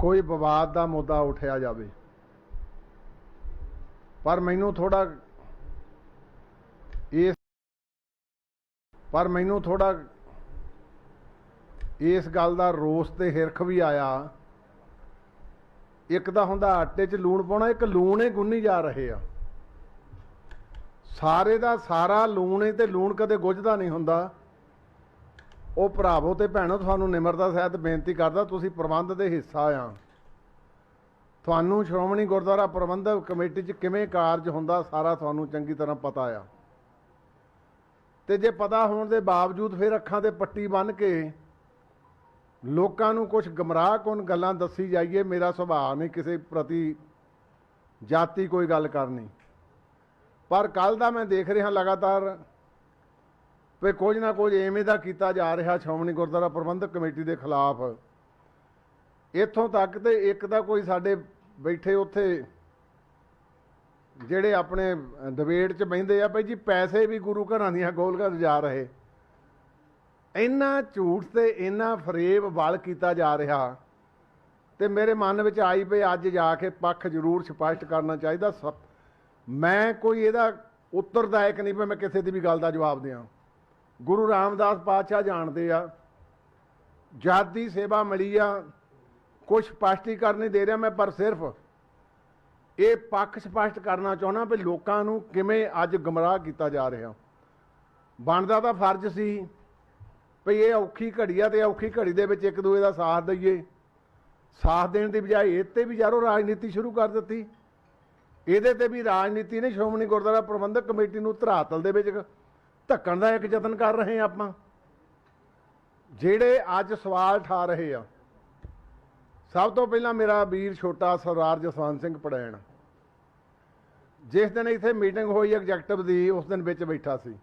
ਕੋਈ ਵਿਵਾਦ ਦਾ ਮੁੱਦਾ ਉਠਿਆ ਜਾਵੇ। ਪਰ ਮੈਨੂੰ ਥੋੜਾ ਇਸ ਪਰ ਮੈਨੂੰ ਥੋੜਾ ਇਸ ਗੱਲ ਦਾ ਰੋਸ ਤੇ ਹਿਰਖ ਵੀ ਆਇਆ। ਇੱਕ ਤਾਂ ਹੁੰਦਾ ਆਟੇ 'ਚ ਲੂਣ ਪਾਉਣਾ, ਇੱਕ ਲੂਣ ਹੀ ਗੁੰਨੀ ਜਾ ਰਹੇ ਆ। ਸਾਰੇ ਦਾ ਸਾਰਾ ਲੂਣ ਹੀ ਤੇ ਲੂਣ ਕਦੇ ਗੁੱਝਦਾ ਨਹੀਂ ਹੁੰਦਾ। ਉਹ ਭਰਾਵੋ ਤੇ ਭੈਣੋ, ਤੁਹਾਨੂੰ ਨਿਮਰਤਾ ਸਹਿਤ ਬੇਨਤੀ ਕਰਦਾ, ਤੁਸੀਂ ਪ੍ਰਬੰਧ ਦੇ ਹਿੱਸਾ ਆ। ਤੁਹਾਨੂੰ ਸ਼੍ਰੋਮਣੀ ਗੁਰਦੁਆਰਾ ਪ੍ਰਬੰਧਕ ਕਮੇਟੀ 'ਚ ਕਿਵੇਂ ਕਾਰਜ ਹੁੰਦਾ, ਸਾਰਾ ਤੁਹਾਨੂੰ ਚੰਗੀ ਤਰ੍ਹਾਂ ਪਤਾ ਆ। ਤੇ ਜੇ ਪਤਾ ਹੋਣ ਦੇ ਬਾਵਜੂਦ ਫਿਰ ਅੱਖਾਂ ਤੇ ਪੱਟੀ ਬੰਨ੍ਹ ਕੇ ਲੋਕਾਂ ਨੂੰ ਕੁਝ ਗਮਰਾਹ ਕੁਨ ਗੱਲਾਂ ਦੱਸੀ ਜਾਈਏ, ਮੇਰਾ ਸੁਭਾਅ ਨਹੀਂ ਕਿਸੇ ਪ੍ਰਤੀ ਜਾਤੀ ਕੋਈ ਗੱਲ ਕਰਨੀ। ਪਰ ਕੱਲ ਦਾ ਮੈਂ ਦੇਖ ਰਿਹਾ ਲਗਾਤਾਰ ਵੀ ਕੁਝ ਨਾ ਕੁਝ ਐਵੇਂ ਦਾ ਕੀਤਾ ਜਾ ਰਿਹਾ ਸ਼੍ਰੋਮਣੀ ਗੁਰਦੁਆਰਾ ਪ੍ਰਬੰਧਕ ਕਮੇਟੀ ਦੇ ਖਿਲਾਫ। ਇੱਥੋਂ ਤੱਕ ਤੇ ਇੱਕ ਤਾਂ ਕੋਈ ਸਾਡੇ ਬੈਠੇ ਉੱਥੇ ਜਿਹੜੇ ਆਪਣੇ ਡਿਬੇਟ 'ਚ ਬਹਿੰਦੇ ਆ ਭਾਈ ਜੀ ਪੈਸੇ ਵੀ ਗੁਰੂ ਘਰਾਂ ਦੀਆਂ ਗੋਲਗਾਂ ਜਾ ਰਹੇ। ਇੰਨਾ ਝੂਠ ਤੇ ਇੰਨਾ ਫਰੇਬ ਵਲ ਕੀਤਾ ਜਾ ਰਿਹਾ ਤੇ ਮੇਰੇ ਮਨ ਵਿੱਚ ਆਈ ਪਈ ਅੱਜ ਜਾ ਕੇ ਪੱਖ ਜ਼ਰੂਰ ਸਪਸ਼ਟ ਕਰਨਾ ਚਾਹੀਦਾ। ਸਭ- ਮੈਂ ਕੋਈ ਇਹਦਾ ਉੱਤਰਦਾਇਕ ਨਹੀਂ ਪਈ ਮੈਂ ਕਿਸੇ ਦੀ ਵੀ ਗੱਲ ਦਾ ਜਵਾਬ ਦਿਆਂ। ਗੁਰੂ ਰਾਮਦਾਸ ਪਾਤਸ਼ਾਹ ਜਾਣਦੇ ਆ। ਜਦ ਦੀ ਸੇਵਾ ਮਿਲੀ ਆ ਕੁਝ ਸਪਸ਼ਟੀਕਰਨ ਨਹੀਂ ਦੇ ਰਿਹਾ ਮੈਂ, ਪਰ ਸਿਰਫ ਇਹ ਪੱਖ ਸਪਸ਼ਟ ਕਰਨਾ ਚਾਹੁੰਦਾ ਵੀ ਲੋਕਾਂ ਨੂੰ ਕਿਵੇਂ ਅੱਜ ਗਮਰਾਹ ਕੀਤਾ ਜਾ ਰਿਹਾ। ਬਣਦਾ ਤਾਂ ਫਰਜ਼ ਸੀ ਵੀ ਇਹ ਔਖੀ ਘੜੀ ਆ ਤੇ ਔਖੀ ਘੜੀ ਦੇ ਵਿੱਚ ਇੱਕ ਦੂਏ ਦਾ ਸਾਥ ਦਈਏ। ਸਾਥ ਦੇਣ ਦੀ ਬਜਾਏ ਇਹ ਤੇ ਵੀ ਯਾਰੋ ਰਾਜਨੀਤੀ ਸ਼ੁਰੂ ਕਰ ਦਿੱਤੀ। ਇਹਦੇ ਤੇ ਵੀ ਰਾਜਨੀਤੀ ਨੇ ਸ਼੍ਰੋਮਣੀ ਗੁਰਦੁਆਰਾ ਪ੍ਰਬੰਧਕ ਕਮੇਟੀ ਨੂੰ ਧਰਾਤਲ ਦੇ ਵਿੱਚ ਧੱਕਣ ਦਾ ਇੱਕ ਯਤਨ ਕਰ ਰਹੇ ਆ ਆਪਾਂ। ਜਿਹੜੇ ਅੱਜ ਸਵਾਲ ਠਾ ਰਹੇ ਆ, ਸਭ ਤੋਂ ਪਹਿਲਾਂ ਮੇਰਾ ਵੀਰ ਛੋਟਾ ਸਰਦਾਰ ਜਸਵੰਤ ਸਿੰਘ ਪੜੈਣ, ਜਿਸ ਦਿਨ ਇੱਥੇ ਮੀਟਿੰਗ ਹੋਈ, ਐਗਜ਼ੈਕਟਿਵ ਦੀ, ਉਸ ਦਿਨ ਵਿੱਚ ਬੈਠਾ ਸੀ।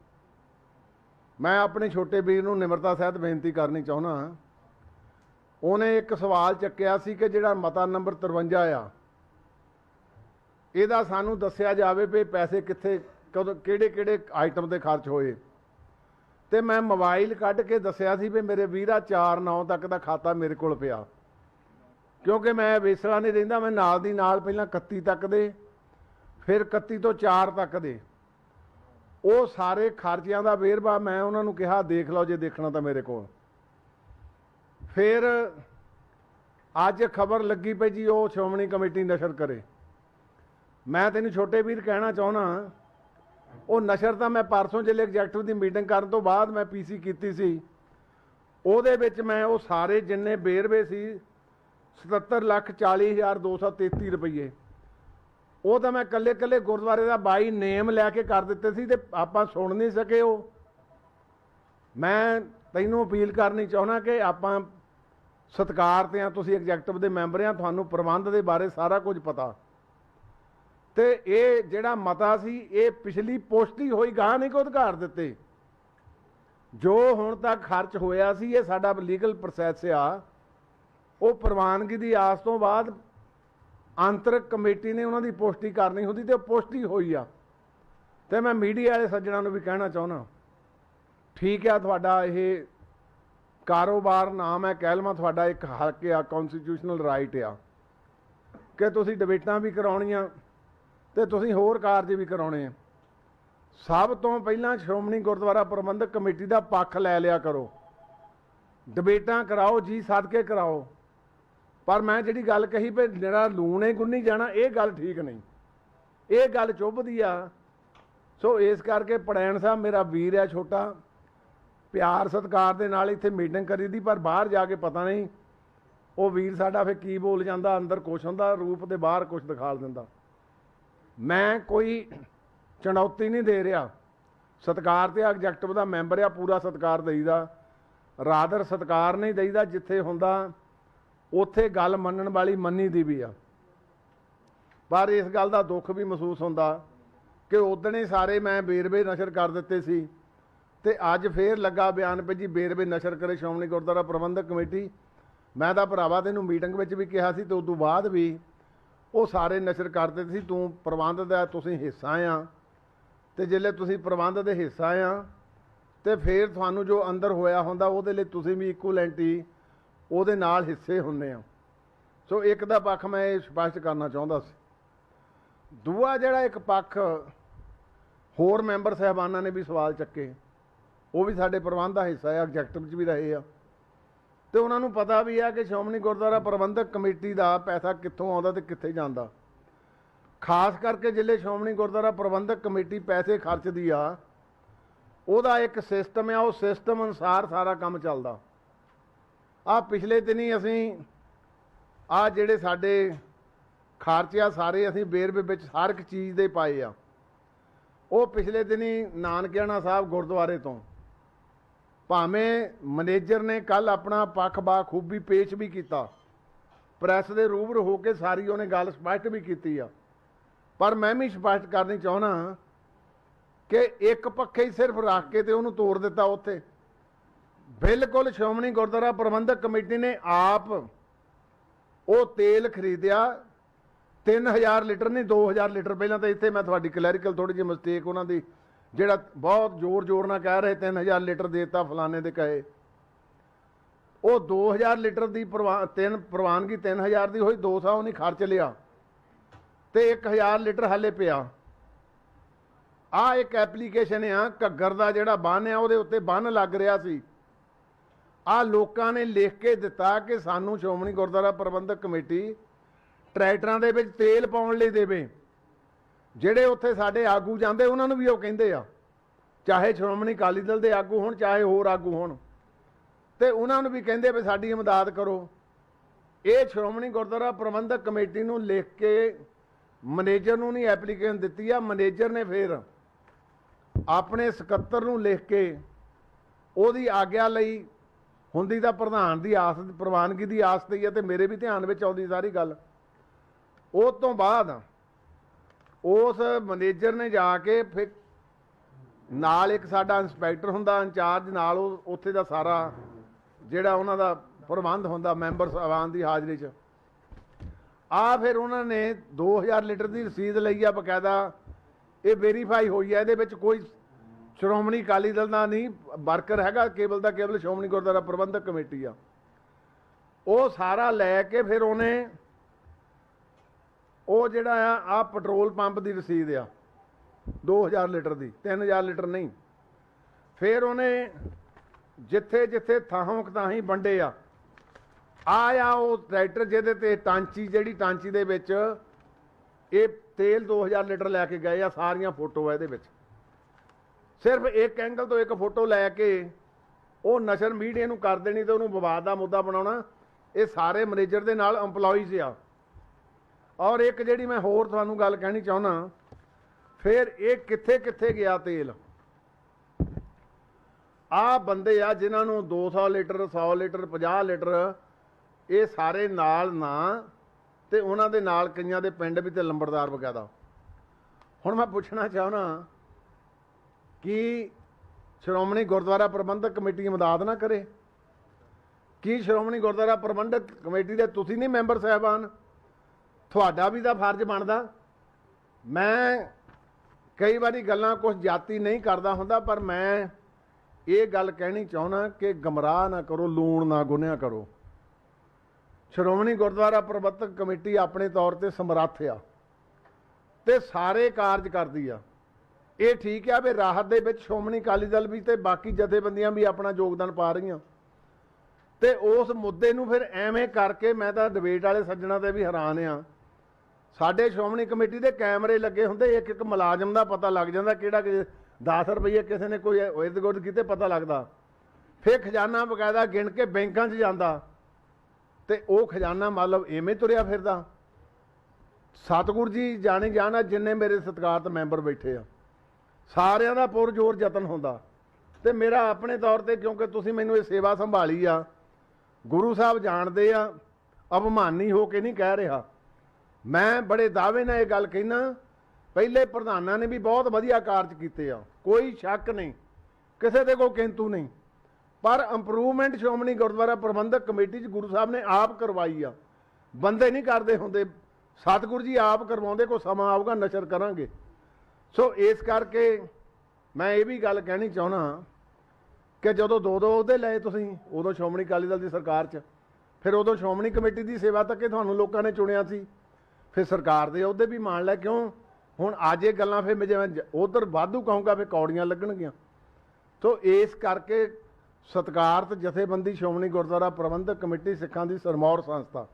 ਮੈਂ ਆਪਣੇ ਛੋਟੇ ਵੀਰ ਨੂੰ ਨਿਮਰਤਾ ਸਹਿਤ ਬੇਨਤੀ ਕਰਨੀ ਚਾਹੁੰਦਾ ਉਹਨੇ ਇੱਕ ਸਵਾਲ ਚੱਕਿਆ ਸੀ ਕਿ ਜਿਹੜਾ ਮਤਾ ਨੰਬਰ 53 ਆ, ਇਹਦਾ ਸਾਨੂੰ ਦੱਸਿਆ ਜਾਵੇ ਵੀ ਪੈਸੇ ਕਿੱਥੇ ਕਦੋਂ ਕਿਹੜੇ ਕਿਹੜੇ ਆਈਟਮ ਦੇ ਖਰਚ ਹੋਏ। ਤੇ ਮੈਂ ਮੋਬਾਈਲ ਕੱਢ ਕੇ ਦੱਸਿਆ ਸੀ ਵੀ ਮੇਰੇ ਵੀਰਾ 4 9 ਤੱਕ ਦਾ ਖਾਤਾ ਮੇਰੇ ਕੋਲ ਪਿਆ। ਕਿਉਂਕਿ ਮੈਂ ਵੇਸਲਾ ਨਹੀਂ ਰਹਿੰਦਾ, ਮੈਂ ਨਾਲ ਦੀ ਨਾਲ ਪਹਿਲਾਂ 31 ਤੱਕ ਦੇ, ਫਿਰ 31 ਤੋਂ 4 ਤੱਕ ਦੇ। ਉਹ ਸਾਰੇ ਖਰਚਿਆਂ ਦਾ ਵੇਰਵਾ ਮੈਂ ਉਹਨਾਂ ਨੂੰ ਕਿਹਾ, ਦੇਖ ਲਓ ਜੇ ਦੇਖਣਾ ਤਾਂ ਮੇਰੇ ਕੋਲ। ਫਿਰ ਅੱਜ ਖਬਰ ਲੱਗੀ ਪਈ ਜੀ, ਉਹ ਸ਼੍ਰੋਮਣੀ ਕਮੇਟੀ ਨਸ਼ਰ ਕਰੇ। ਮੈਂ ਤੈਨੂੰ ਛੋਟੇ ਵੀਰ ਕਹਿਣਾ ਚਾਹੁੰਦਾ ਉਹ ਨਸ਼ਰ ਤਾਂ ਮੈਂ ਪਰਸੋਂ ਜਿਹੜੇ ਐਗਜ਼ੈਕਟਿਵ ਦੀ ਮੀਟਿੰਗ ਕਰਨ ਤੋਂ ਬਾਅਦ ਮੈਂ ਪੀਸੀ ਕੀਤੀ ਸੀ। ਉਹਦੇ ਵਿੱਚ ਮੈਂ ਉਹ ਸਾਰੇ ਜਿੰਨੇ ਬੇਰਵੇ ਸੀ 77 ਲੱਖ 40 ਹਜ਼ਾਰ 233 ਰੁਪਏ ਉਹ ਤਾਂ ਮੈਂ ਕੱਲੇ ਕੱਲੇ ਗੁਰਦੁਆਰੇ ਦਾ ਬਾਈ ਨੇਮ ਲੈ ਕੇ ਕਰ ਦਿੱਤੇ ਸੀ ਤੇ ਆਪਾਂ ਸੁਣ ਨਹੀਂ ਸਕੇ ਉਹ। ਮੈਂ ਤੈਨੂੰ ਅਪੀਲ ਕਰਨੀ ਚਾਹੁੰਦਾ ਕਿ ਆਪਾਂ ਸਤਕਾਰ ਤੇ ਆ, ਤੁਸੀਂ ਐਗਜ਼ੈਕਟਿਵ ਦੇ ਮੈਂਬਰ ਆ, ਤੁਹਾਨੂੰ ਪ੍ਰਬੰਧ ਦੇ ਬਾਰੇ ਸਾਰਾ ਕੁਝ ਪਤਾ। ਤੇ ਇਹ ਜਿਹੜਾ ਮਤਾ ਸੀ, ਇਹ ਪਿਛਲੀ ਪੋਸ਼ਟੀ ਹੋਈ ਗਾਂ ਨਹੀਂ ਕੋ ਅਧਿਕਾਰ ਦਿੱਤੇ? ਜੋ ਹੁਣ ਤੱਕ ਖਰਚ ਹੋਇਆ ਸੀ, ਇਹ ਸਾਡਾ ਲੀਗਲ ਪ੍ਰੋਸੈਸ ਆ। ਉਹ ਪ੍ਰਵਾਨਗੀ ਦੀ ਆਸ ਤੋਂ ਬਾਅਦ ਆਂਤਰਿਕ ਕਮੇਟੀ ਨੇ ਉਹਨਾਂ ਦੀ ਪੁਸ਼ਟੀ ਕਰਨੀ ਹੁੰਦੀ ਤੇ ਉਹ ਪੁਸ਼ਟੀ ਹੋਈ ਆ। ਤੇ ਮੈਂ ਮੀਡੀਆ ਵਾਲੇ ਸੱਜਣਾਂ ਨੂੰ ਵੀ ਕਹਿਣਾ ਚਾਹੁੰਦਾ, ਠੀਕ ਆ ਤੁਹਾਡਾ ਇਹ ਕਾਰੋਬਾਰ, ਨਾਮ ਹੈ ਕਹਿਲਮਾ ਤੁਹਾਡਾ ਇੱਕ ਹੱਕ ਆ ਕਨਸਟੀਟਿਊਸ਼ਨਲ ਰਾਈਟ ਆ। ਕਿ ਤੁਸੀਂ ਡਿਬੇਟਾਂ ਵੀ ਕਰਾਉਣੀਆਂ ਤੇ ਤੁਸੀਂ ਹੋਰ ਕਾਰਜ ਵੀ ਕਰਾਉਣੇ ਆ। ਸਭ ਤੋਂ ਪਹਿਲਾਂ ਸ਼੍ਰੋਮਣੀ ਗੁਰਦੁਆਰਾ ਪ੍ਰਬੰਧਕ ਕਮੇਟੀ ਦਾ ਪੱਖ ਲੈ ਲਿਆ ਕਰੋ। ਡਿਬੇਟਾਂ ਕਰਾਓ, ਜੀ ਸਦਕੇ ਕਰਾਓ। ਪਰ ਮੈਂ ਜਿਹੜੀ ਗੱਲ ਕਹੀ ਵੀ ਜਿਹੜਾ ਲੂਣੇ ਗੁੰਨੀ ਜਾਣਾ, ਇਹ ਗੱਲ ਠੀਕ ਨਹੀਂ। ਇਹ ਗੱਲ ਚੁੱਭਦੀ ਆ। ਸੋ ਇਸ ਕਰਕੇ ਪੜੈਣ ਸਾਹਿਬ ਮੇਰਾ ਵੀਰ ਆ ਛੋਟਾ। ਪਿਆਰ ਸਤਿਕਾਰ ਦੇ ਨਾਲ ਇੱਥੇ ਮੀਟਿੰਗ ਕਰੀ ਦੀ, ਪਰ ਬਾਹਰ ਜਾ ਕੇ ਪਤਾ ਨਹੀਂ ਉਹ ਵੀਰ ਸਾਡਾ ਫੇ ਕੀ ਬੋਲ ਜਾਂਦਾ, ਅੰਦਰ ਕੁਛ ਹੁੰਦਾ, ਰੂਪ ਦੇ ਬਾਹਰ ਕੁਛ ਦਿਖਾਲ ਦਿੰਦਾ। ਮੈਂ ਕੋਈ ਚੁਣੌਤੀ ਨਹੀਂ ਦੇ ਰਿਹਾ। ਸਤਕਾਰ ਤੇ ਐਗਜ਼ੈਕਟਿਵ ਦਾ ਮੈਂਬਰ ਆ, ਪੂਰਾ ਸਤਕਾਰ ਦਈਦਾ। ਰਾਦਰ ਸਤਕਾਰ ਨਹੀਂ ਦੇਈਦਾ ਜਿੱਥੇ ਹੁੰਦਾ, ਉੱਥੇ ਗੱਲ ਮੰਨਣ ਵਾਲੀ ਮੰਨੀ ਦੀ ਵੀ ਆ। ਪਰ ਇਸ ਗੱਲ ਦਾ ਦੁੱਖ ਵੀ ਮਹਿਸੂਸ ਹੁੰਦਾ ਕਿ ਉਦਣੇ ਸਾਰੇ ਮੈਂ ਬੇਰਵੇ ਨਸ਼ਰ ਕਰ ਦਿੱਤੇ ਸੀ ਤੇ ਅੱਜ ਫੇਰ ਲੱਗਾ ਬਿਆਨ ਪਈ ਜੀ ਬੇਰਵੇ ਨਸ਼ਰ ਕਰੇ ਸ਼੍ਰੋਮਣੀ ਗੁਰਦੁਆਰਾ ਪ੍ਰਬੰਧਕ ਕਮੇਟੀ। ਮੈਂ ਤਾਂ ਭਰਾਵਾ ਤੈਨੂੰ ਮੀਟਿੰਗ ਵਿੱਚ ਵੀ ਕਿਹਾ ਸੀ ਤੇ ਉਸ ਤੋਂ ਬਾਅਦ ਵੀ ਉਹ ਸਾਰੇ ਨਸ਼ਰ ਕਰਦੇ ਸੀ, ਤੂੰ ਪ੍ਰਬੰਧ ਦਾ, ਤੁਸੀਂ ਹਿੱਸਾ ਆ। ਤੇ ਜਿਹੜੇ ਤੁਸੀਂ ਪ੍ਰਬੰਧ ਦੇ ਹਿੱਸਾ ਆ, ਤੇ ਫਿਰ ਤੁਹਾਨੂੰ ਜੋ ਅੰਦਰ ਹੋਇਆ ਹੁੰਦਾ, ਉਹਦੇ ਲਈ ਤੁਸੀਂ ਵੀ ਇਕੁਅਲੈਂਟੀ ਉਹਦੇ ਨਾਲ ਹਿੱਸੇ ਹੁੰਦੇ ਆ। ਸੋ ਇੱਕ ਦਾ ਪੱਖ ਮੈਂ ਇਹ ਸਪਸ਼ਟ ਕਰਨਾ ਚਾਹੁੰਦਾ ਸੀ। ਦੂਆ ਜਿਹੜਾ ਇੱਕ ਪੱਖ ਹੋਰ ਮੈਂਬਰ ਸਹਿਬਾਨਾਂ ਨੇ ਵੀ ਸਵਾਲ ਚੱਕੇ, ਉਹ ਵੀ ਸਾਡੇ ਪ੍ਰਬੰਧ ਦਾ ਹਿੱਸਾ ਹੈ ਐਗਜ਼ੈਕਟਿਵ 'ਚ ਵੀ ਰਹੇ ਆ। ਤੇ ਉਹਨਾਂ ਨੂੰ ਪਤਾ ਵੀ ਆ ਕਿ ਸ਼੍ਰੋਮਣੀ ਗੁਰਦੁਆਰਾ ਪ੍ਰਬੰਧਕ ਕਮੇਟੀ ਦਾ ਪੈਸਾ ਕਿੱਥੋਂ ਆਉਂਦਾ ਤੇ ਕਿੱਥੇ ਜਾਂਦਾ। ਖਾਸ ਕਰਕੇ ਜ਼ਿਲ੍ਹੇ ਸ਼੍ਰੋਮਣੀ ਗੁਰਦੁਆਰਾ ਪ੍ਰਬੰਧਕ ਕਮੇਟੀ ਪੈਸੇ ਖਰਚਦੀ ਆ, ਉਹਦਾ ਇੱਕ ਸਿਸਟਮ ਆ, ਉਹ ਸਿਸਟਮ ਅਨੁਸਾਰ ਸਾਰਾ ਕੰਮ ਚੱਲਦਾ। ਆ ਪਿਛਲੇ ਦਿਨੀ ਅਸੀਂ, ਆ ਜਿਹੜੇ ਸਾਡੇ ਖਰਚੇ ਆ, ਸਾਰੇ ਅਸੀਂ ਬੇਰਵੇ ਵਿੱਚ ਹਰ ਇੱਕ ਚੀਜ਼ ਦੇ ਪਾਏ ਆ। ਉਹ ਪਿਛਲੇ ਦਿਨੀ ਨਾਨਕਿਆਣਾ ਸਾਹਿਬ ਗੁਰਦੁਆਰੇ ਤੋਂ ਭਾਵੇਂ ਮੈਨੇਜਰ ਨੇ ਕੱਲ ਆਪਣਾ ਪੱਖ ਬਾਖੂਬੀ ਪੇਸ਼ ਵੀ ਕੀਤਾ, ਪ੍ਰੈਸ ਦੇ ਰੂਬਰੂ ਹੋ ਕੇ ਸਾਰੀ ਉਹਨੇ ਗੱਲ ਸਪਸ਼ਟ ਵੀ ਕੀਤੀ ਆ। ਪਰ ਮੈਂ ਵੀ ਸਪਸ਼ਟ ਕਰਨੀ ਚਾਹਣਾ ਕਿ ਇੱਕ ਪੱਖੇ ਹੀ ਸਿਰਫ ਰੱਖ ਕੇ ਤੇ ਉਹਨੂੰ ਤੋੜ ਦਿੱਤਾ ਉੱਥੇ। ਬਿਲਕੁਲ ਸ਼੍ਰੋਮਣੀ ਗੁਰਦੁਆਰਾ ਪ੍ਰਬੰਧਕ ਕਮੇਟੀ ਨੇ ਆਪ ਉਹ ਤੇਲ ਖਰੀਦਿਆ 3000 ਲੀਟਰ ਨਹੀਂ 2000 ਲੀਟਰ ਪਹਿਲਾਂ ਤਾਂ ਇੱਥੇ ਮੈਂ ਤੁਹਾਡੀ ਕਲੈਰੀਕਲ ਥੋੜੀ ਜਿਹੀ ਮਿਸਟੇਕ ਉਹਨਾਂ ਦੀ ਜਿਹੜਾ ਬਹੁਤ ਜ਼ੋਰ ਜ਼ੋਰ ਨਾਲ ਕਹਿ ਰਹੇ 3000 ਲੀਟਰ ਦੇਤਾ ਫਲਾਣੇ ਦੇ ਕਹੇ। ਉਹ 2000 ਲੀਟਰ ਦੀ ਪ੍ਰਵਾ- ਤਿੰਨ ਪ੍ਰਵਾਨਗੀ 3000 ਦੀ ਹੋਈ 200 ਉਹਨੇ ਖਰਚ ਲਿਆ ਤੇ 1000 ਲੀਟਰ ਹੱਲੇ ਪਿਆ। ਆ ਇੱਕ ਐਪਲੀਕੇਸ਼ਨ ਆ, ਘੱਗਰ ਦਾ ਜਿਹੜਾ ਬੰਨ ਆ, ਉਹਦੇ ਉੱਤੇ ਬੰਨ ਲੱਗ ਰਿਹਾ ਸੀ। ਆ ਲੋਕਾਂ ਨੇ ਲਿਖ ਕੇ ਦਿੱਤਾ ਕਿ ਸਾਨੂੰ ਸ਼੍ਰੋਮਣੀ ਗੁਰਦੁਆਰਾ ਪ੍ਰਬੰਧਕ ਕਮੇਟੀ ਟਰੈਕਟਰਾਂ ਦੇ ਵਿੱਚ ਤੇਲ ਪਾਉਣ ਲਈ ਦੇਵੇ। ਜਿਹੜੇ ਉੱਥੇ ਸਾਡੇ ਆਗੂ ਜਾਂਦੇ, ਉਹਨਾਂ ਨੂੰ ਵੀ ਉਹ ਕਹਿੰਦੇ ਆ। ਚਾਹੇ ਸ਼੍ਰੋਮਣੀ ਅਕਾਲੀ ਦਲ ਦੇ ਆਗੂ ਹੋਣ, ਚਾਹੇ ਹੋਰ ਆਗੂ ਹੋਣ। ਤੇ ਉਹਨਾਂ ਨੂੰ ਵੀ ਕਹਿੰਦੇ ਵੀ ਸਾਡੀ ਇਮਦਾਦ ਕਰੋ। ਇਹ ਸ਼੍ਰੋਮਣੀ ਗੁਰਦੁਆਰਾ ਪ੍ਰਬੰਧਕ ਕਮੇਟੀ ਨੂੰ ਲਿਖ ਕੇ ਮੈਨੇਜਰ ਨੂੰ ਨਹੀਂ ਐਪਲੀਕੇਸ਼ਨ ਦਿੱਤੀ ਆ, ਮੈਨੇਜਰ ਨੇ ਫਿਰ ਆਪਣੇ ਸਕੱਤਰ ਨੂੰ ਲਿਖ ਕੇ ਉਹਦੀ ਆਗਿਆ ਲਈ ਹੁੰਦੀ ਤਾਂ ਪ੍ਰਧਾਨ ਦੀ ਆਸ, ਪ੍ਰਵਾਨਗੀ ਦੀ ਆਸ ਤੇ ਹੀ ਆ ਤੇ ਮੇਰੇ ਵੀ ਧਿਆਨ ਵਿੱਚ ਆਉਂਦੀ ਸਾਰੀ ਗੱਲ। ਉਹ ਤੋਂ ਬਾਅਦ ਉਸ ਮੈਨੇਜਰ ਨੇ ਜਾ ਕੇ ਫਿਰ ਨਾਲ ਇੱਕ ਸਾਡਾ ਇੰਸਪੈਕਟਰ ਹੁੰਦਾ, ਇੰਚਾਰਜ ਨਾਲ ਉਹ ਉੱਥੇ ਦਾ ਸਾਰਾ ਜਿਹੜਾ ਉਹਨਾਂ ਦਾ ਪ੍ਰਬੰਧ ਹੁੰਦਾ ਮੈਂਬਰ ਸਾਹਿਬਾਨ ਦੀ ਹਾਜ਼ਰੀ 'ਚ। ਆ ਫਿਰ ਉਹਨਾਂ ਨੇ 2000 ਲੀਟਰ ਦੀ ਰਸੀਦ ਲਈ ਆ ਬਕਾਇਦਾ। ਇਹ ਵੈਰੀਫਾਈ ਹੋਈ ਹੈ ਇਹਦੇ ਵਿੱਚ ਕੋਈ ਸ਼੍ਰੋਮਣੀ ਅਕਾਲੀ ਦਲ ਦਾ ਨਹੀਂ, ਵਰਕਰ ਹੈਗਾ ਕੇਵਲ ਦਾ ਕੇਵਲ ਸ਼੍ਰੋਮਣੀ ਗੁਰਦੁਆਰਾ ਪ੍ਰਬੰਧਕ ਕਮੇਟੀ ਆ। ਉਹ ਸਾਰਾ ਲੈ ਕੇ ਫਿਰ ਉਹਨੇ ਉਹ ਜਿਹੜਾ ਆ ਆ ਪੈਟਰੋਲ ਪੰਪ ਦੀ ਰਸੀਦ ਆ। 2000 ਲੀਟਰ ਦੀ 3000 ਲੀਟਰ ਨਹੀਂ। ਫਿਰ ਉਹਨੇ ਜਿੱਥੇ ਜਿੱਥੇ ਥਾਂ ਕਤਾਹੀਂ ਵੰਡੇ ਆ। ਆ ਆ ਉਹ ਟਰੈਕਟਰ ਜਿਹਦੇ ਤੇ ਟਾਂਚੀ, ਜਿਹੜੀ ਟਾਂਚੀ ਦੇ ਵਿੱਚ ਇਹ ਤੇਲ 2000 ਲੀਟਰ ਲੈ ਕੇ ਗਏ ਆ, ਸਾਰੀਆਂ ਫੋਟੋ ਆ ਇਹਦੇ ਵਿੱਚ। ਸਿਰਫ ਇੱਕ ਐਂਗਲ ਤੋਂ ਇੱਕ ਫੋਟੋ ਲੈ ਕੇ ਉਹ ਨਸ਼ਰ ਮੀਡੀਆ ਨੂੰ ਕਰ ਦੇਣੀ ਤੇ ਉਹਨੂੰ ਵਿਵਾਦ ਦਾ ਮੁੱਦਾ ਬਣਾਉਣਾ, ਇਹ ਸਾਰੇ ਮੈਨੇਜਰ ਦੇ ਨਾਲ EMPLOYEES ਆ। ਔਰ ਇੱਕ ਜਿਹੜੀ ਮੈਂ ਹੋਰ ਤੁਹਾਨੂੰ ਗੱਲ ਕਹਿਣੀ ਚਾਹੁੰਦਾ, ਫਿਰ ਇਹ ਕਿੱਥੇ ਕਿੱਥੇ ਗਿਆ ਤੇਲ? ਆ ਬੰਦੇ ਆ ਜਿਨ੍ਹਾਂ ਨੂੰ 200 ਲੀਟਰ 100 ਲੀਟਰ 50 ਲੀਟਰ, ਇਹ ਸਾਰੇ ਨਾਲ ਨਾ ਤੇ ਉਹਨਾਂ ਦੇ ਨਾਲ ਕਈਆਂ ਦੇ ਪਿੰਡ ਵੀ ਤੇ ਲੰਬੜਦਾਰ ਵਗੈਰਾ। ਹੁਣ ਮੈਂ ਪੁੱਛਣਾ ਚਾਹੁੰਦਾ ਕਿ ਸ਼੍ਰੋਮਣੀ ਗੁਰਦੁਆਰਾ ਪ੍ਰਬੰਧਕ ਕਮੇਟੀ ਇਮਦਾਦ ਨਾ ਕਰੇ? ਕੀ ਸ਼੍ਰੋਮਣੀ ਗੁਰਦੁਆਰਾ ਪ੍ਰਬੰਧਕ ਕਮੇਟੀ ਦੇ ਤੁਸੀਂ ਨਹੀਂ ਮੈਂਬਰ ਸਾਹਿਬਾਨ? ਤੁਹਾਡਾ ਵੀ ਤਾਂ ਫਰਜ਼ ਬਣਦਾ। ਮੈਂ ਕਈ ਵਾਰੀ ਗੱਲਾਂ ਕੁਝ ਜਾਤੀ ਨਹੀਂ ਕਰਦਾ ਹੁੰਦਾ, ਪਰ ਮੈਂ ਇਹ ਗੱਲ ਕਹਿਣੀ ਚਾਹੁੰਦਾ ਕਿ ਗਮਰਾਹ ਨਾ ਕਰੋ, ਲੂਣ ਨਾ ਗੁਨਿਆ ਕਰੋ। ਸ਼੍ਰੋਮਣੀ ਗੁਰਦੁਆਰਾ ਪ੍ਰਬੰਧਕ ਕਮੇਟੀ ਆਪਣੇ ਤੌਰ ਤੇ ਸਮਰੱਥ ਆ ਤੇ ਸਾਰੇ ਕਾਰਜ ਕਰਦੀ ਆ। ਇਹ ਠੀਕ ਆ ਵੀ ਰਾਹਤ ਦੇ ਵਿੱਚ ਸ਼੍ਰੋਮਣੀ ਅਕਾਲੀ ਦਲ ਵੀ ਤੇ ਬਾਕੀ ਜਥੇਬੰਦੀਆਂ ਵੀ ਆਪਣਾ ਯੋਗਦਾਨ ਪਾ ਰਹੀਆਂ। ਤੇ ਉਸ ਮੁੱਦੇ ਨੂੰ ਫਿਰ ਐਵੇਂ ਕਰਕੇ ਮੈਂ ਤਾਂ ਡਿਬੇਟ ਵਾਲੇ ਸੱਜਣਾ ਤੇ ਵੀ ਹੈਰਾਨ ਆ। ਸਾਡੇ ਸ਼੍ਰੋਮਣੀ ਕਮੇਟੀ ਦੇ ਕੈਮਰੇ ਲੱਗੇ ਹੁੰਦੇ, ਇੱਕ ਇੱਕ ਮੁਲਾਜ਼ਮ ਦਾ ਪਤਾ ਲੱਗ ਜਾਂਦਾ ਕਿਹੜਾ ਕਿ 10 ਰੁਪਏ ਕਿਸੇ ਨੇ ਕੋਈ ਇਰਦ ਗੁਰਦ ਕੀਤੇ ਪਤਾ ਲੱਗਦਾ। ਫਿਰ ਖਜ਼ਾਨਾ ਬਕਾਇਦਾ ਗਿਣ ਕੇ ਬੈਂਕਾਂ 'ਚ ਜਾਂਦਾ ਤੇ ਉਹ ਖਜ਼ਾਨਾ ਮਤਲਬ ਐਵੇਂ ਤੁਰਿਆ ਫਿਰਦਾ। ਸਤਿਗੁਰ ਜੀ ਜਾਣੇ ਜਾਣਾ ਜਿੰਨੇ ਮੇਰੇ ਸਤਿਕਾਰਤ ਮੈਂਬਰ ਬੈਠੇ ਆ। ਸਾਰਿਆਂ ਦਾ ਪੁਰ ਜ਼ੋਰ ਯਤਨ ਹੁੰਦਾ। ਤੇ ਮੇਰਾ ਆਪਣੇ ਤੌਰ ਤੇ ਕਿਉਂਕਿ ਤੁਸੀਂ ਮੈਨੂੰ ਇਹ ਸੇਵਾ ਸੰਭਾਲੀ ਆ, ਗੁਰੂ ਸਾਹਿਬ ਜਾਣਦੇ ਆ, ਅਭਿਮਾਨੀ ਹੋ ਕੇ ਨਹੀਂ ਕਹਿ ਰਿਹਾ। ਮੈਂ ਬੜੇ ਦਾਅਵੇ ਨਾਲ ਇਹ ਗੱਲ ਕਹਿਣਾ ਪਹਿਲੇ ਪ੍ਰਧਾਨਾਂ ਨੇ ਵੀ ਬਹੁਤ ਵਧੀਆ ਕਾਰਜ ਕੀਤੇ ਆ, ਕੋਈ ਸ਼ੱਕ ਨਹੀਂ, ਕਿਸੇ ਦੇ ਕੋਈ ਕਿੰਤੂ ਨਹੀਂ। ਪਰ ਇੰਪਰੂਵਮੈਂਟ ਸ਼੍ਰੋਮਣੀ ਗੁਰਦੁਆਰਾ ਪ੍ਰਬੰਧਕ ਕਮੇਟੀ 'ਚ ਗੁਰੂ ਸਾਹਿਬ ਨੇ ਆਪ ਕਰਵਾਈ ਆ। ਬੰਦੇ ਨਹੀਂ ਕਰਦੇ ਹੁੰਦੇ, ਸਤਿਗੁਰੂ ਜੀ ਆਪ ਕਰਵਾਉਂਦੇ ਕੋ ਸਮਾਂ ਆਊਗਾ, ਨਸ਼ਰ ਕਰਾਂਗੇ। ਸੋ ਇਸ ਕਰਕੇ ਮੈਂ ਇਹ ਵੀ ਗੱਲ ਕਹਿਣੀ ਚਾਹੁੰਦਾ ਕਿ ਜਦੋਂ ਦੋ ਦੋ ਉਹਦੇ ਲਏ ਤੁਸੀਂ, ਉਦੋਂ ਸ਼੍ਰੋਮਣੀ ਅਕਾਲੀ ਦਲ ਦੀ ਸਰਕਾਰ 'ਚ, ਫਿਰ ਉਦੋਂ ਸ਼੍ਰੋਮਣੀ ਕਮੇਟੀ ਦੀ ਸੇਵਾ ਤੱਕ ਹੀ ਤੁਹਾਨੂੰ ਲੋਕਾਂ ਨੇ ਚੁਣਿਆ ਸੀ। ਫਿਰ ਸਰਕਾਰ ਦੇ ਉਹਦੇ ਵੀ ਮਾਣ ਲੈ, ਕਿਉਂ? ਹੁਣ ਅੱਜ ਇਹ ਗੱਲਾਂ ਫਿਰ ਮੈਂ ਜਿਵੇਂ ਉਧਰ ਵਾਧੂ ਕਹੂੰਗਾ, ਫਿਰ ਕੌੜੀਆਂ ਲੱਗਣਗੀਆਂ। ਤੋ ਇਸ ਕਰਕੇ ਸਤਕਾਰਤ ਜਥੇਬੰਦੀ, ਸ਼੍ਰੋਮਣੀ ਗੁਰਦੁਆਰਾ ਪ੍ਰਬੰਧਕ ਕਮੇਟੀ, ਸਿੱਖਾਂ ਦੀ ਸਰਮੌਰ ਸੰਸਥਾ।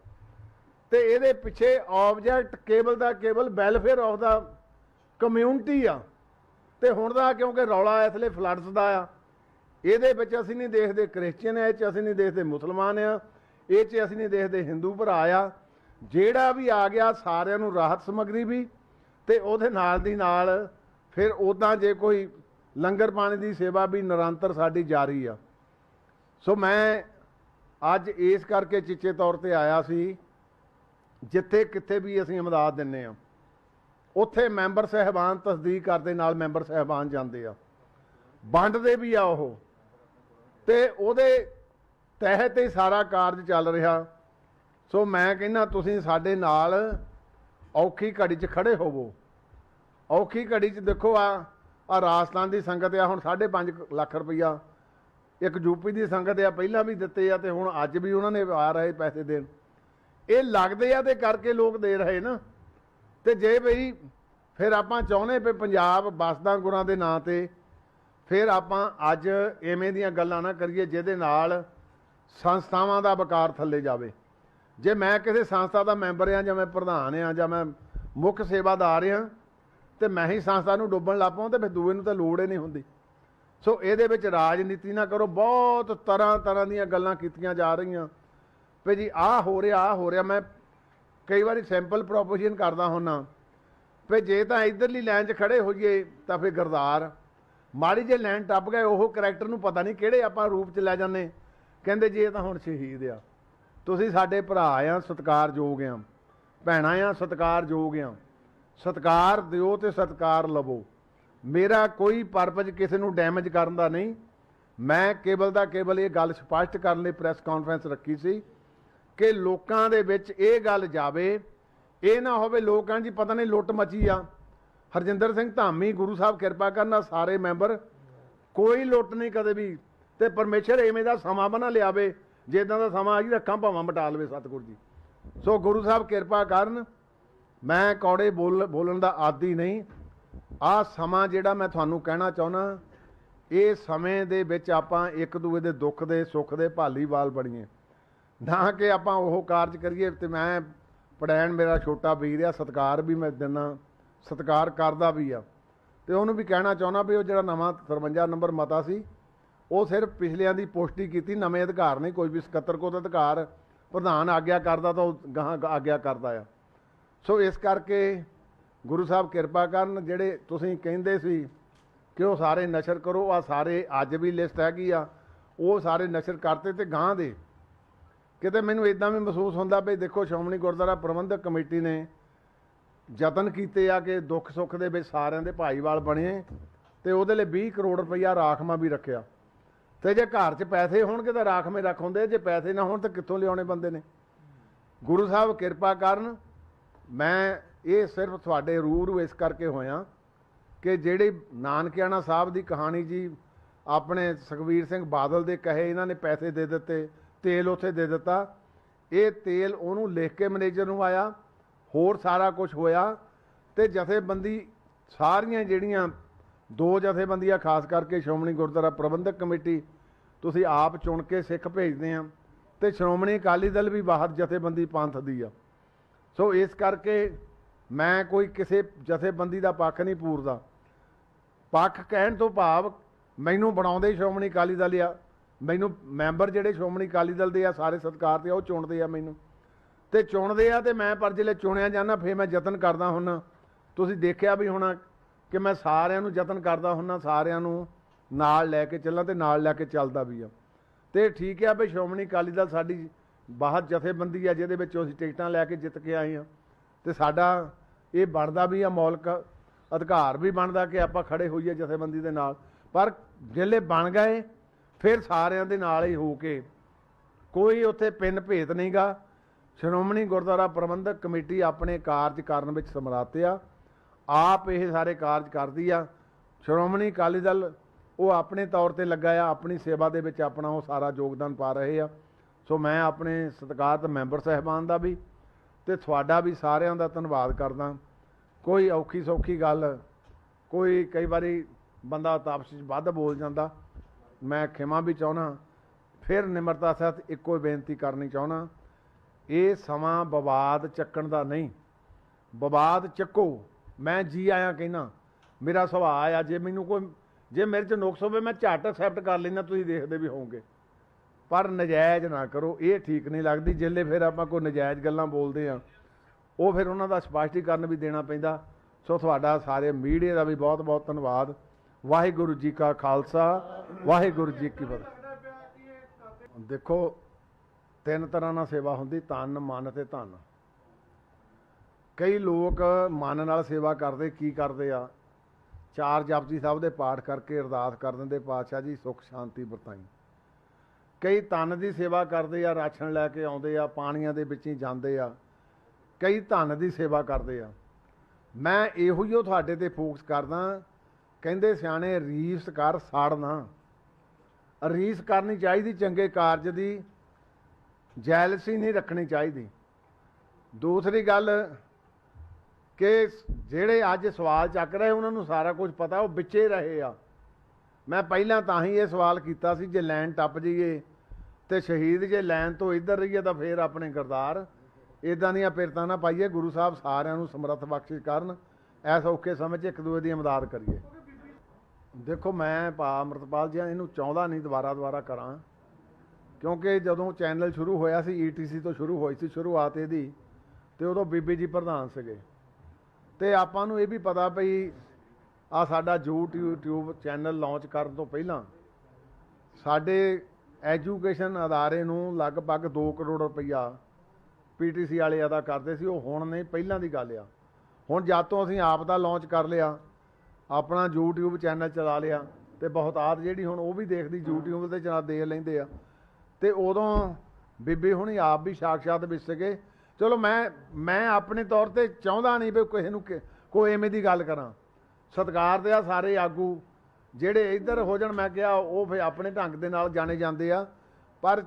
ਤੇ ਇਹਦੇ ਪਿੱਛੇ ਆਬਜੈਕਟ ਕੇਵਲ ਦਾ ਕੇਵਲ ਵੈਲਫੇਅਰ ਆਫ ਦਾ ਕਮਿਊਨਿਟੀ ਆ। ਤੇ ਹੁਣ ਦਾ ਕਿਉਂਕਿ ਰੌਲਾ ਇਸ ਲਈ ਫਲੱਡਸ ਦਾ ਆ। ਇਹਦੇ ਵਿੱਚ ਅਸੀਂ ਨਹੀਂ ਦੇਖਦੇ ਕ੍ਰਿਸਚੀਅਨ ਆ, ਇਹ ਚ ਅਸੀਂ ਨਹੀਂ ਦੇਖਦੇ ਮੁਸਲਮਾਨ ਆ, ਇਹ ਚ ਅਸੀਂ ਨਹੀਂ ਦੇਖਦੇ ਹਿੰਦੂ ਭਰਾ ਆ। ਜਿਹੜਾ ਵੀ ਆ ਗਿਆ, ਸਾਰਿਆਂ ਨੂੰ ਰਾਹਤ ਸਮਗਰੀ ਵੀ ਤੇ ਉਹਦੇ ਨਾਲ ਦੀ ਨਾਲ ਫਿਰ ਉਦਾਂ ਜੇ ਕੋਈ ਲੰਗਰ ਪਾਣੀ ਦੀ ਸੇਵਾ ਵੀ ਨਿਰੰਤਰ ਸਾਡੀ ਜਾਰੀ ਆ। ਸੋ ਮੈਂ ਅੱਜ ਇਸ ਕਰਕੇ ਚਿੱਚੇ ਤੌਰ ਤੇ ਆਇਆ ਸੀ, ਜਿੱਥੇ ਕਿੱਥੇ ਵੀ ਅਸੀਂ ਅਮਦਾਦ ਦਿੰਨੇ ਆ, ਉੱਥੇ ਮੈਂਬਰ ਸਹਿਬਾਨ ਤਸਦੀਕ ਕਰਦੇ, ਨਾਲ ਮੈਂਬਰ ਸਹਿਬਾਨ ਜਾਂਦੇ ਆ। ਵੰਡਦੇ ਵੀ ਆ ਉਹ। ਤੇ ਉਹਦੇ ਤਹਿਤ ਹੀ ਸਾਰਾ ਕਾਰਜ ਚੱਲ ਰਿਹਾ। ਸੋ ਮੈਂ ਕਹਿੰਦਾ ਤੁਸੀਂ ਸਾਡੇ ਨਾਲ ਔਖੀ ਘੜੀ 'ਚ ਖੜੇ ਹੋਵੋ। ਔਖੀ ਘੜੀ 'ਚ ਦੇਖੋ ਆ ਆ ਰਾਜਸਥਾਨ ਦੀ ਸੰਗਤ ਆ, ਹੁਣ 5.5 ਲੱਖ ਰੁਪਈਆ। ਇੱਕ ਯੂਪੀ ਦੀ ਸੰਗਤ ਆ, ਪਹਿਲਾਂ ਵੀ ਦਿੱਤੇ ਆ ਤੇ ਹੁਣ ਅੱਜ ਵੀ ਉਹਨਾਂ ਨੇ ਆ ਰਹੇ ਪੈਸੇ ਦੇਣ। ਇਹ ਲੱਗਦੇ ਆ ਤੇ ਕਰਕੇ ਲੋਕ ਦੇ ਰਹੇ ਨਾ। ਤੇ ਜੇ ਬਈ ਫਿਰ ਆਪਾਂ ਚਾਹੁੰਦੇ ਵੀ ਪੰਜਾਬ ਬਸਦਾ ਗੁਰਾਂ ਦੇ ਨਾਂ ਤੇ, ਫਿਰ ਆਪਾਂ ਅੱਜ ਐਵੇਂ ਦੀਆਂ ਗੱਲਾਂ ਨਾ ਕਰੀਏ ਜਿਹਦੇ ਨਾਲ ਸੰਸਥਾਵਾਂ ਦਾ ਵਕਾਰ ਥੱਲੇ ਜਾਵੇ। ਜੇ ਮੈਂ ਕਿਸੇ ਸੰਸਥਾ ਦਾ ਮੈਂਬਰ ਆ ਜਾਂ ਮੈਂ ਪ੍ਰਧਾਨ ਆ ਜਾਂ ਮੈਂ ਮੁੱਖ ਸੇਵਾਦਾਰ ਆ ਤੇ ਮੈਂ ਹੀ ਸੰਸਥਾ ਨੂੰ ਡੁੱਬਣ ਲੱਗ ਪਾਉਂ ਤੇ ਫਿਰ ਦੂਏ ਨੂੰ ਤਾਂ ਲੋੜ ਹੀ ਨਹੀਂ ਹੁੰਦੀ। ਸੋ ਇਹਦੇ ਵਿੱਚ ਰਾਜਨੀਤੀ ਨਾ ਕਰੋ, ਬਹੁਤ ਤਰ੍ਹਾਂ ਤਰ੍ਹਾਂ ਦੀਆਂ ਗੱਲਾਂ ਕੀਤੀਆਂ ਜਾ ਰਹੀਆਂ। ਵੀ ਜੀ ਆਹ ਹੋ ਰਿਹਾ, ਆਹ ਹੋ ਰਿਹਾ। ਮੈਂ ਕਈ ਵਾਰੀ ਸੈਂਪਲ ਪ੍ਰੋਪੋਜੀਸ਼ਨ ਕਰਦਾ ਹੁੰਨਾ, ਵੀ ਜੇ ਤਾਂ ਇਧਰਲੀ ਲਾਈਨ 'ਚ ਖੜੇ ਹੋਈਏ ਤਾਂ ਫਿਰ ਗਰਦਾਰ ਮਾੜੀ ਜੇ ਲਾਈਨ ਟੱਪ ਗਏ, ਉਹ ਕੈਰੈਕਟਰ ਨੂੰ ਪਤਾ ਨਹੀਂ ਕਿਹੜੇ ਆਪਾਂ ਰੂਪ 'ਚ ਲੈ ਜਾਂਦੇ। ਕਹਿੰਦੇ ਜੀ ਇਹ ਤਾਂ ਹੁਣ ਸ਼ਹੀਦ ਆ। ਤੁਸੀਂ ਸਾਡੇ ਭਰਾ ਆ ਸਤਿਕਾਰਯੋਗ ਆ। ਭੈਣਾਂ ਆ ਸਤਿਕਾਰਯੋਗ ਆ। ਸਤਿਕਾਰ ਦਿਓ ਤੇ ਸਤਿਕਾਰ ਲਵੋ। ਮੇਰਾ ਕੋਈ ਪਰਪਸ ਕਿਸੇ ਨੂੰ ਡੈਮੇਜ ਕਰਨ ਦਾ ਨਹੀਂ। ਮੈਂ ਕੇਵਲ ਦਾ ਕੇਵਲ ਇਹ ਗੱਲ ਸਪਸ਼ਟ ਕਰਨ ਲਈ ਪ੍ਰੈਸ ਕਾਨਫਰੰਸ ਰੱਖੀ ਸੀ ਕਿ ਲੋਕਾਂ ਦੇ ਵਿੱਚ ਇਹ ਗੱਲ ਜਾਵੇ। ਇਹ ਨਾ ਹੋਵੇ ਲੋਕਾਂ ਜੀ ਪਤਾ ਨਹੀਂ ਲੁੱਟ ਮਚੀ ਆ। ਹਰਜਿੰਦਰ ਸਿੰਘ ਧਾਮੀ, ਗੁਰੂ ਸਾਹਿਬ ਕਿਰਪਾ ਕਰਨਾ ਸਾਰੇ ਮੈਂਬਰ। ਕੋਈ ਲੁੱਟ ਨਹੀਂ ਕਦੇ ਵੀ। ਤੇ ਪਰਮੇਸ਼ਰ ਐਵੇਂ ਦਾ ਸਮਾਂ ਬਣਾ ਲਿਆਵੇ। ਜੇ ਜਿੱਦਾਂ ਦਾ ਸਮਾਂ ਆ ਆਈ ਰੱਖਾਂ ਭਾਵਾਂ ਮਟਾ ਲਵੇ ਸਤਿਗੁਰ ਜੀ। ਸੋ ਗੁਰੂ ਸਾਹਿਬ ਕਿਰਪਾ ਕਰਨ, ਮੈਂ ਕੌੜੇ ਬੋਲ, ਬੋਲਣ ਦਾ ਆਦੀ ਨਹੀਂ। ਆ ਸਮਾਂ ਜਿਹੜਾ ਮੈਂ ਤੁਹਾਨੂੰ ਕਹਿਣਾ ਚਾਹੁੰਦਾ ਇਹ ਸਮੇਂ ਦੇ ਵਿੱਚ ਆਪਾਂ ਇੱਕ ਦੂਏ ਦੇ ਦੁੱਖ ਦੇ, ਸੁੱਖ ਦੇ ਭਾਲੀਵਾਲ ਬਣੀਏ। ਨਾ ਕਿ ਆਪਾਂ ਉਹ ਕਾਰਜ ਕਰੀਏ ਤੇ ਮੈਂ ਪੜੈਣ ਮੇਰਾ ਛੋਟਾ ਵੀਰ ਆ, ਸਤਕਾਰ ਵੀ ਮੈਂ ਦਿੰਦਾ ਸਤਕਾਰ ਕਰਦਾ ਵੀ ਆ। ਤੇ ਉਹਨੂੰ ਵੀ ਕਹਿਣਾ ਚਾਹੁੰਦਾ ਵੀ ਉਹ ਜਿਹੜਾ ਨਵਾਂ 53 ਨੰਬਰ ਮਤਾ ਸੀ ਉਹ ਸਿਰਫ ਪਿਛਲਿਆਂ ਦੀ ਪੁਸ਼ਟੀ ਕੀਤੀ, ਨਵੇਂ ਅਧਿਕਾਰ ਨਹੀਂ, ਕੋਈ ਵੀ ਸਕੱਤਰ ਕੋਲ ਅਧਿਕਾਰ ਪ੍ਰਧਾਨ ਆਗਿਆ ਕਰਦਾ ਤਾਂ ਉਹ ਗਾਹਾਂ ਆਗਿਆ ਕਰਦਾ ਆ। ਸੋ ਇਸ ਕਰਕੇ ਗੁਰੂ ਸਾਹਿਬ ਕਿਰਪਾ ਕਰਨ, ਜਿਹੜੇ ਤੁਸੀਂ ਕਹਿੰਦੇ ਸੀ ਕਿ ਉਹ ਸਾਰੇ ਨਸ਼ਰ ਕਰੋ ਆ ਸਾਰੇ ਅੱਜ ਵੀ ਲਿਸਟ ਹੈਗੀ ਆ, ਉਹ ਸਾਰੇ ਨਸ਼ਰ ਕਰਤੇ ਤੇ ਗਾਂ ਦੇ। ਕਿਤੇ ਮੈਨੂੰ ਇਦਾਂ ਵੀ ਮਹਿਸੂਸ ਹੁੰਦਾ ਵੀ ਦੇਖੋ ਸ਼੍ਰੋਮਣੀ ਗੁਰਦੁਆਰਾ ਪ੍ਰਬੰਧਕ ਕਮੇਟੀ ਨੇ ਯਤਨ ਕੀਤੇ ਆ ਕਿ ਦੁੱਖ ਸੁੱਖ ਦੇ ਵਿੱਚ ਸਾਰਿਆਂ ਦੇ ਭਾਈਵਾਲ ਬਣੇ ਤੇ ਉਹਦੇ ਲਈ 20 ਕਰੋੜ ਰੁਪਈਆ ਰਾਖਵਾਂ ਵੀ ਰੱਖਿਆ। ਤੇ ਜੇ ਘਰ 'ਚ ਪੈਸੇ ਹੋਣਗੇ ਤਾਂ ਰਾਖਵੇਂ ਰੱਖ ਹੁੰਦੇ ਜੇ ਪੈਸੇ ਨਾ ਹੋਣ ਤਾਂ ਕਿੱਥੋਂ ਲਿਆਉਣੇ ਬੰਦੇ ਨੇ? ਗੁਰੂ ਸਾਹਿਬ ਕਿਰਪਾ ਕਰਨ, ਮੈਂ ਇਹ ਸਿਰਫ ਤੁਹਾਡੇ ਰੂਰੂ ਇਸ ਕਰਕੇ ਹੋਇਆ ਕਿ ਜਿਹੜੀ ਨਾਨਕਿਆਣਾ ਸਾਹਿਬ ਦੀ ਕਹਾਣੀ ਜੀ, ਆਪਣੇ ਸੁਖਵੀਰ ਸਿੰਘ ਬਾਦਲ ਦੇ ਕਹੇ ਇਹਨਾਂ ਨੇ ਪੈਸੇ ਦੇ ਦਿੱਤੇ, ਤੇਲ ਉੱਥੇ ਦੇ ਦਿੱਤਾ, ਇਹ ਤੇਲ ਉਹਨੂੰ ਲਿਖ ਕੇ ਮੈਨੇਜਰ ਨੂੰ ਆਇਆ, ਹੋਰ ਸਾਰਾ ਕੁਝ ਹੋਇਆ ਤੇ ਜਥੇਬੰਦੀ ਸਾਰੀਆਂ ਜਿਹੜੀਆਂ ਦੋ ਜਥੇਬੰਦੀਆਂ, ਖਾਸ ਕਰਕੇ ਸ਼੍ਰੋਮਣੀ ਗੁਰਦੁਆਰਾ ਪ੍ਰਬੰਧਕ ਕਮੇਟੀ ਤੁਸੀਂ ਆਪ ਚੁਣ ਕੇ ਸਿੱਖ ਭੇਜਦੇ ਆ ਤੇ ਸ਼੍ਰੋਮਣੀ ਅਕਾਲੀ ਦਲ ਵੀ ਬਾਹਰ ਜਥੇਬੰਦੀ ਪੰਥ ਦੀ ਆ। ਸੋ ਇਸ ਕਰਕੇ ਮੈਂ ਕੋਈ ਕਿਸੇ ਜਥੇਬੰਦੀ ਦਾ ਪੱਖ ਨਹੀਂ ਪੂਰਦਾ। ਪੱਖ ਕਹਿਣ ਤੋਂ ਭਾਵ ਮੈਨੂੰ ਬਣਾਉਂਦੇ ਸ਼੍ਰੋਮਣੀ ਅਕਾਲੀ ਦਲ ਆ ਮੈਨੂੰ ਮੈਂਬਰ ਜਿਹੜੇ ਸ਼੍ਰੋਮਣੀ ਅਕਾਲੀ ਦਲ ਦੇ ਆ ਸਾਰੇ ਸਤਿਕਾਰ ਤੇ ਆ, ਉਹ ਚੁਣਦੇ ਆ ਮੈਨੂੰ। ਤੇ ਚੁਣਦੇ ਆ ਤੇ ਮੈਂ ਪਰ ਜਿਹੜੇ ਚੁਣਿਆ ਜਾਂਦਾ ਫੇਰ ਮੈਂ ਯਤਨ ਕਰਦਾ ਹੁੰਨਾ। ਤੁਸੀਂ ਦੇਖਿਆ ਵੀ ਹੋਣਾ ਕਿ ਮੈਂ ਸਾਰਿਆਂ ਨੂੰ ਯਤਨ ਕਰਦਾ ਹੁੰਨਾ ਸਾਰਿਆਂ ਨੂੰ ਨਾਲ ਲੈ ਕੇ ਚੱਲਾਂ ਤੇ ਨਾਲ ਲੈ ਕੇ ਚੱਲਦਾ ਵੀ ਆ। ਤੇ ਠੀਕ ਆ ਵੀ ਸ਼੍ਰੋਮਣੀ ਅਕਾਲੀ ਦਲ ਸਾਡੀ ਬਾਹਰ ਜਥੇਬੰਦੀ ਆ, ਜਿਹਦੇ ਵਿੱਚੋਂ ਅਸੀਂ ਟਿਕਟਾਂ ਲੈ ਕੇ ਜਿੱਤ ਕੇ ਆਏ ਆ। ਤੇ ਸਾਡਾ ਇਹ ਬਣਦਾ ਵੀ ਆ ਮੌਲਿਕ ਅਧਿਕਾਰ ਵੀ ਬਣਦਾ ਕਿ ਆਪਾਂ ਖੜੇ ਹੋਈਏ ਜਥੇਬੰਦੀ ਦੇ ਨਾਲ। ਪਰ ਜਿਹੜੇ ਬਣ ਗਏ, ਫਿਰ ਸਾਰਿਆਂ ਦੇ ਨਾਲ ਹੀ ਹੋ ਕੇ ਕੋਈ ਉੱਥੇ ਪਿੰਨ ਭੇਤ ਨਹੀਂਗਾ ਸ਼੍ਰੋਮਣੀ ਗੁਰਦੁਆਰਾ ਪ੍ਰਬੰਧਕ ਕਮੇਟੀ ਆਪਣੇ ਕਾਰਜ ਕਰਨ ਵਿੱਚ ਸਮਰੱਥ ਆ। ਆਪ ਇਹ ਸਾਰੇ ਕਾਰਜ ਕਰਦੀ ਆ। ਸ਼੍ਰੋਮਣੀ ਅਕਾਲੀ ਦਲ ਉਹ ਆਪਣੇ ਤੌਰ ਤੇ ਲੱਗਾ ਆ, ਆਪਣੀ ਸੇਵਾ ਦੇ ਵਿੱਚ ਆਪਣਾ ਉਹ ਸਾਰਾ ਯੋਗਦਾਨ ਪਾ ਰਹੇ ਆ। ਸੋ ਮੈਂ ਆਪਣੇ ਸਤਿਕਾਰਤ ਮੈਂਬਰ ਸਾਹਿਬਾਨ ਦਾ ਵੀ ਤੇ ਤੁਹਾਡਾ ਵੀ ਸਾਰਿਆਂ ਦਾ ਧੰਨਵਾਦ ਕਰਦਾ। ਕੋਈ ਔਖੀ ਸੌਖੀ ਗੱਲ, ਕੋਈ ਕਈ ਵਾਰੀ ਬੰਦਾ ਤਾਪਸ 'ਚ ਵੱਧ ਬੋਲ ਜਾਂਦਾ। ਮੈਂ ਖਿਮਾ ਵੀ ਚਾਹਣਾ ਫਿਰ ਨਿਮਰਤਾ ਸਹਿਤ ਇੱਕੋ ਹੀ ਬੇਨਤੀ ਕਰਨੀ ਚਾਹਣਾ ਇਹ ਸਮਾਂ ਵਿਵਾਦ ਚੱਕਣ ਦਾ ਨਹੀਂ। ਵਿਵਾਦ ਚੱਕੋ। ਮੈਂ ਜੀ ਆਇਆ ਕਹਿਣਾ ਮੇਰਾ ਸੁਭਾਅ ਆ, ਜੇ ਮੈਨੂੰ ਕੋਈ ਜੇ ਮੇਰੇ 'ਚ ਨੁਕਸ ਹੋਵੇ, ਮੈਂ ਝੱਟ ਐਕਸੈਪਟ ਕਰ ਲੈਂਦਾ, ਤੁਸੀਂ ਦੇਖਦੇ ਵੀ ਹੋਵੋਗੇ। ਪਰ ਨਜਾਇਜ਼ ਨਾ ਕਰੋ, ਇਹ ਠੀਕ ਨਹੀਂ ਲੱਗਦੀ। ਜਿੱਲੇ ਫਿਰ ਆਪਾਂ ਕੋਈ ਨਜਾਇਜ਼ ਗੱਲਾਂ ਬੋਲਦੇ ਆ ਉਹ ਫਿਰ ਉਹਨਾਂ ਦਾ ਸਪਸ਼ਟੀਕਰਨ ਵੀ ਦੇਣਾ ਪੈਂਦਾ। ਸੋ ਤੁਹਾਡਾ ਸਾਰੇ ਮੀਡੀਆ ਦਾ ਵੀ ਬਹੁਤ ਬਹੁਤ ਧੰਨਵਾਦ। ਵਾਹਿਗੁਰੂ ਜੀ ਕਾ ਖਾਲਸਾ, ਵਾਹਿਗੁਰੂ ਜੀ ਕੀ ਫਤਿਹ। ਦੇਖੋ, ਤਿੰਨ ਤਰ੍ਹਾਂ ਨਾਲ ਸੇਵਾ ਹੁੰਦੀ ਤਨ ਮਨ ਤੇ ਧਨ। ਕਈ ਲੋਕ ਮਨ ਨਾਲ ਸੇਵਾ ਕਰਦੇ, ਕੀ ਕਰਦੇ ਆ? ਚਾਰ ਜਪਜੀ ਸਾਹਿਬ ਦੇ ਪਾਠ ਕਰਕੇ ਅਰਦਾਸ ਕਰ ਦਿੰਦੇ, ਪਾਤਸ਼ਾਹ ਜੀ, ਸੁਖ, ਸ਼ਾਂਤੀ ਵਰਤਾਈ। ਕਈ ਤਨ ਦੀ ਸੇਵਾ ਕਰਦੇ ਆ, ਰਾਸ਼ਨ ਲੈ ਕੇ ਆਉਂਦੇ ਆ, ਪਾਣੀਆਂ ਦੇ ਵਿੱਚ ਹੀ ਜਾਂਦੇ ਆ। ਕਈ ਧਨ ਦੀ ਸੇਵਾ ਕਰਦੇ ਆ। ਮੈਂ ਇਹੋ ਹੀ ਉਹ ਤੁਹਾਡੇ ਤੇ ਫੋਕਸ ਕਰਦਾ, ਕਹਿੰਦੇ ਸਿਆਣੇ, ਰੀਸ ਕਰ ਸਾੜਨਾ। ਰੀਸ ਕਰਨੀ ਚਾਹੀਦੀ, ਚੰਗੇ ਕਾਰਜ ਦੀ, ਜੈਲਸੀ ਨਹੀਂ ਰੱਖਣੀ ਚਾਹੀਦੀ। ਦੂਸਰੀ ਗੱਲ ਕਿ ਜਿਹੜੇ ਅੱਜ ਸਵਾਲ ਚੱਕ ਰਹੇ, ਉਹਨਾਂ ਨੂੰ ਸਾਰਾ ਕੁਝ ਪਤਾ, ਉਹ ਵਿੱਚੇ ਰਹੇ ਆ। ਮੈਂ ਪਹਿਲਾਂ ਤਾਂ ਹੀ ਇਹ ਸਵਾਲ ਕੀਤਾ ਸੀ, ਜੇ ਲਾਈਨ ਟੱਪ ਜਾਈਏ ਤੇ ਸ਼ਹੀਦ ਜੇ ਲਾਈਨ ਤੋਂ ਇੱਧਰ ਰਹੀਏ ਤਾਂ ਫੇਰ ਆਪਣੇ ਗਰਦਾਰ ਇਦਾਂ ਦੀਆਂ ਪਿਰਤਾਂ ਨਾ ਪਾਈਏ, ਗੁਰੂ ਸਾਹਿਬ ਸਾਰਿਆਂ ਨੂੰ ਸਮਰੱਥ ਬਖਸ਼ਿਸ਼ ਕਰਨ। ਐਸ ਔਖੇ ਸਮੇਂ 'ਚ ਇੱਕ ਦੂਜੇ ਦੀ ਮਦਦ ਕਰੀਏ। ਦੇਖੋ, ਮੈਂ ਭਾ ਅਮਰਤਪਾਲ ਜੀ, ਇਹਨੂੰ ਚਾਹੁੰਦਾ ਨਹੀਂ ਦੁਬਾਰਾ ਦੁਬਾਰਾ ਕਰਾਂ। ਕਿਉਂਕਿ ਜਦੋਂ ਚੈਨਲ ਸ਼ੁਰੂ ਹੋਇਆ ਸੀ ਈਟੀਸੀ ਤੋਂ ਸ਼ੁਰੂ ਹੋਈ ਸੀ ਸ਼ੁਰੂਆਤ ਇਹਦੀ, ਤੇ ਉਦੋਂ ਬੀਬੀ ਜੀ ਪ੍ਰਧਾਨ ਸੀਗੇ। ਤੇ ਆਪਾਂ ਨੂੰ ਇਹ ਵੀ ਪਤਾ ਪਈ ਆ ਸਾਡਾ YouTube ਚੈਨਲ ਲਾਂਚ ਕਰਨ ਤੋਂ ਪਹਿਲਾਂ ਸਾਡੇ ਐਜੂਕੇਸ਼ਨ ਅਦਾਰੇ ਨੂੰ ਲਗਭਗ 2 ਕਰੋੜ ਰੁਪਈਆ ਪੀਟੀਸੀ ਵਾਲੇ ਅਦਾ ਕਰਦੇ ਸੀ, ਉਹ ਹੁਣ ਨਹੀਂ, ਪਹਿਲਾਂ ਦੀ ਗੱਲ ਆ। ਹੁਣ ਜਦ ਤੋਂ ਅਸੀਂ ਆਪ ਦਾ ਲਾਂਚ ਕਰ ਲਿਆ, ਆਪਣਾ YouTube ਚੈਨਲ ਚਲਾ ਲਿਆ ਤੇ ਬਹੁਤਾਤ ਜਿਹੜੀ ਹੁਣ ਉਹ ਵੀ ਦੇਖਦੀ, YouTube ਤੇ ਚਲਾ, ਦੇਖ ਲੈਂਦੇ ਆ। ਤੇ ਉਦੋਂ ਬੀਬੀ ਹੁਣੀ ਆਪ ਵੀ ਸਾਖਸ਼ਾਤ ਵਿੱਚ ਸੀਗੇ ਚਲੋ ਮੈਂ ਮੈਂ ਆਪਣੇ ਤੌਰ ਤੇ ਚਾਹੁੰਦਾ ਨਹੀਂ ਵੀ ਕਿਸੇ ਨੂੰ ਕਿ- ਕੋਈ ਐਵੇਂ ਦੀ ਗੱਲ ਕਰਾਂ। ਸਤਿਕਾਰ ਦੇ ਆ ਸਾਰੇ ਆਗੂ। ਜਿਹੜੇ ਇੱਧਰ ਹੋ ਜਾਣ, ਮੈਂ ਕਿਹਾ ਉਹ ਫੇ ਆਪਣੇ ਢੰਗ ਦੇ ਨਾਲ ਜਾਣੇ ਜਾਂਦੇ ਆ। ਪਰ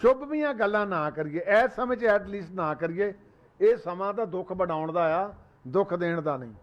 ਚੁੱਪ ਵੀਆਂ ਗੱਲਾਂ ਨਾ ਕਰੀਏ। ਇਸ ਸਮੇਂ 'ਚ ਐਟਲੀਸਟ ਨਾ ਕਰੀਏ। ਇਹ ਸਮਾਂ ਤਾਂ ਦੁੱਖ ਵਡਾਉਣ ਦਾ ਆ, ਦੁੱਖ ਦੇਣ ਦਾ ਨਹੀਂ।